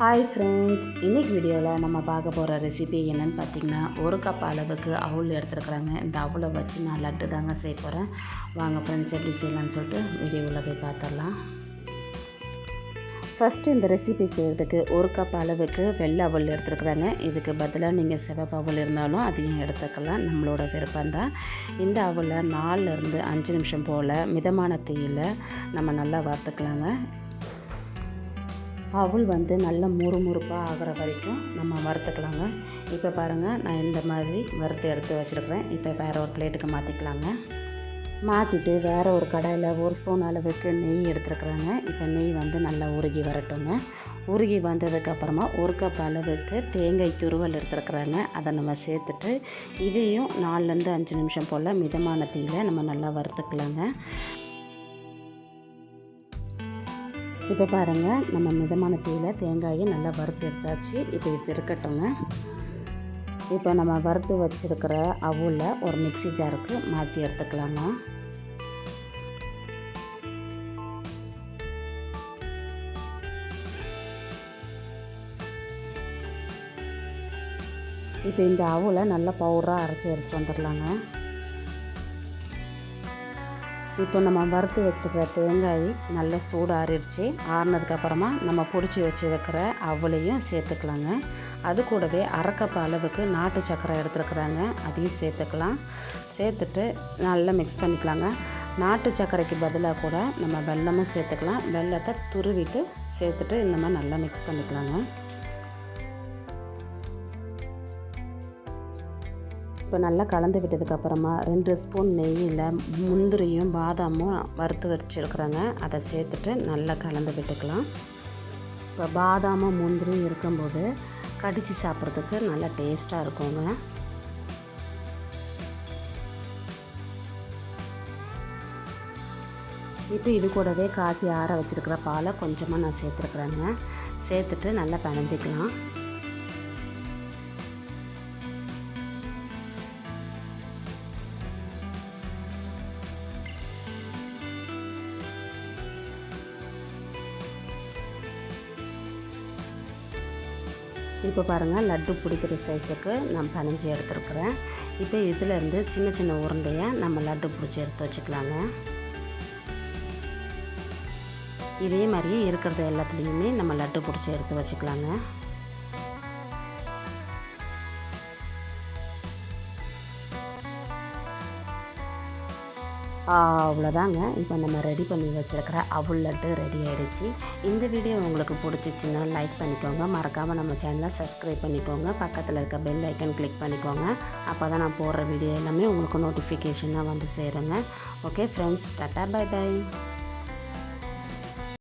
Hi friends இன்னைக்கு வீடியோவில் நம்ம பார்க்க போகிற ரெசிபி என்னன்னு பார்த்தீங்கன்னா ஒரு கப் அளவுக்கு அவுள் எடுத்துருக்குறாங்க. இந்த அவுளை வச்சு நான் லட்டு தாங்க செய்ய போகிறேன் வாங்க ஃப்ரெண்ட்ஸ் எப்படி செய்யலாம்னு சொல்லிட்டு வீடியோவில் போய் பார்த்துடலாம். ஃபஸ்ட்டு இந்த ரெசிபி செய்கிறதுக்கு ஒரு கப் அளவுக்கு வெள்ளை அவல் எடுத்துருக்குறாங்க. இதுக்கு பதிலாக நீங்கள் சிவப்பு அவல் இருந்தாலும் அதையும் எடுத்துக்கலாம். நம்மளோட விருப்பம்தான் இந்த அவலை நாலுலேருந்து அஞ்சு நிமிஷம் போல் மிதமான தீயில் நம்ம நல்லா வறுத்துக்கலாங்க. அவல் வந்து நல்ல முறுமுறுப்பாக ஆகிற வரைக்கும் நம்ம வறுத்துக்கலாங்க. இப்போ பாருங்கள் நான் இந்த மாதிரி வறுத்து எடுத்து வச்சுருக்கிறேன். இப்போ வேறு ஒரு பிளேட்டுக்கு மாற்றிக்கலாங்க மாற்றிட்டு வேறு ஒரு கடாயில் ஒரு ஸ்பூன் அளவுக்கு நெய் எடுத்துருக்குறாங்க. இப்போ நெய் வந்து நல்லா உருகி வரட்டுங்க. உருகி வந்ததுக்கப்புறமா ஒரு கப் அளவுக்கு தேங்காய் துருவல் எடுத்துருக்குறாங்க. அதை நம்ம சேர்த்துட்டு இதையும் நாலுலேருந்து அஞ்சு நிமிஷம் போல் மிதமான தீயில் நம்ம நல்லா வறுத்துக்கலாங்க. இப்போ பாருங்கள் நம்ம மிதமான தீயில் தேங்காயை நல்லா வறுத்து எடுத்தாச்சு. இப்போ இது இருக்கட்டுங்க இப்போ நம்ம வறுத்து வச்சுருக்கிற அவுளில் ஒரு மிக்சி ஜாருக்கு மாற்றி எடுத்துக்கலாங்க. இப்போ இந்த அவுளை நல்லா பவுடராக அரைச்சி எடுத்துகிட்டு வந்துடலாங்க. இப்போ நம்ம வறுத்து வச்சுருக்கிற தேங்காய் நல்லா சூடு ஆறிடுச்சு ஆறினதுக்கப்புறமா நம்ம பிடிச்சி வச்சுருக்கிற அவளையும் சேர்த்துக்கலாங்க. அது கூடவே அரைக்கப் அளவுக்கு நாட்டு சக்கரை எடுத்துருக்குறாங்க. அதையும் சேர்த்துக்கலாம். சேர்த்துட்டு நல்லா மிக்ஸ் பண்ணிக்கலாங்க. நாட்டு சர்க்கரைக்கு பதிலாக கூட நம்ம வெல்லமும் சேர்த்துக்கலாம். வெல்லத்தை துருவிட்டு சேர்த்துட்டு இந்த மாதிரி நல்லா மிக்ஸ் பண்ணிக்கலாங்க. இப்போ நல்லா கலந்து விட்டதுக்கப்புறமா ரெண்டு ஸ்பூன் நெய்யில் முந்திரியும் பாதாமும் வறுத்து வச்சுருக்குறாங்க. அதை சேர்த்துட்டு நல்லா கலந்து விட்டுக்கலாம். இப்போ பாதாமும் முந்திரியும் இருக்கும்போது கடித்து சாப்பிட்றதுக்கு நல்லா டேஸ்ட்டாக இருக்குங்க. இப்போ இது கூடவே காய்ச்சி ஆற வச்சுருக்கிற பாலை கொஞ்சமாக நான் சேர்த்துருக்குறேங்க. சேர்த்துட்டு நல்லா பிணைஞ்சிக்கலாம் இப்போ பாருங்கள் லட்டு பிடிக்கிற சைஸுக்கு நான் பனைஞ்சி எடுத்துருக்குறேன். இப்போ இதிலேருந்து சின்ன சின்ன உருண்டையை நம்ம லட்டு பிடிச்சி எடுத்து வச்சுக்கலாங்க. இதே மாதிரியே இருக்கிறது எல்லாத்துலேயுமே நம்ம லட்டு பிடிச்சி எடுத்து வச்சுக்கலாங்க. அவ்வளோதாங்க. இப்போ நம்ம ரெடி பண்ணி வச்சுருக்கிற அவுள் லட்டு ரெடி ஆகிடுச்சு இந்த வீடியோ உங்களுக்கு பிடிச்சிச்சின்னா லைக் பண்ணிக்கோங்க. மறக்காமல் நம்ம சேனலை சப்ஸ்கிரைப் பண்ணிக்கோங்க. பக்கத்தில் இருக்க பெல் ஐக்கன் கிளிக் பண்ணிக்கோங்க. அப்போ தான் நான் போடுற வீடியோ எல்லாமே உங்களுக்கு நோட்டிஃபிகேஷனாக வந்து சேருங்க. Okay friends tata bye bye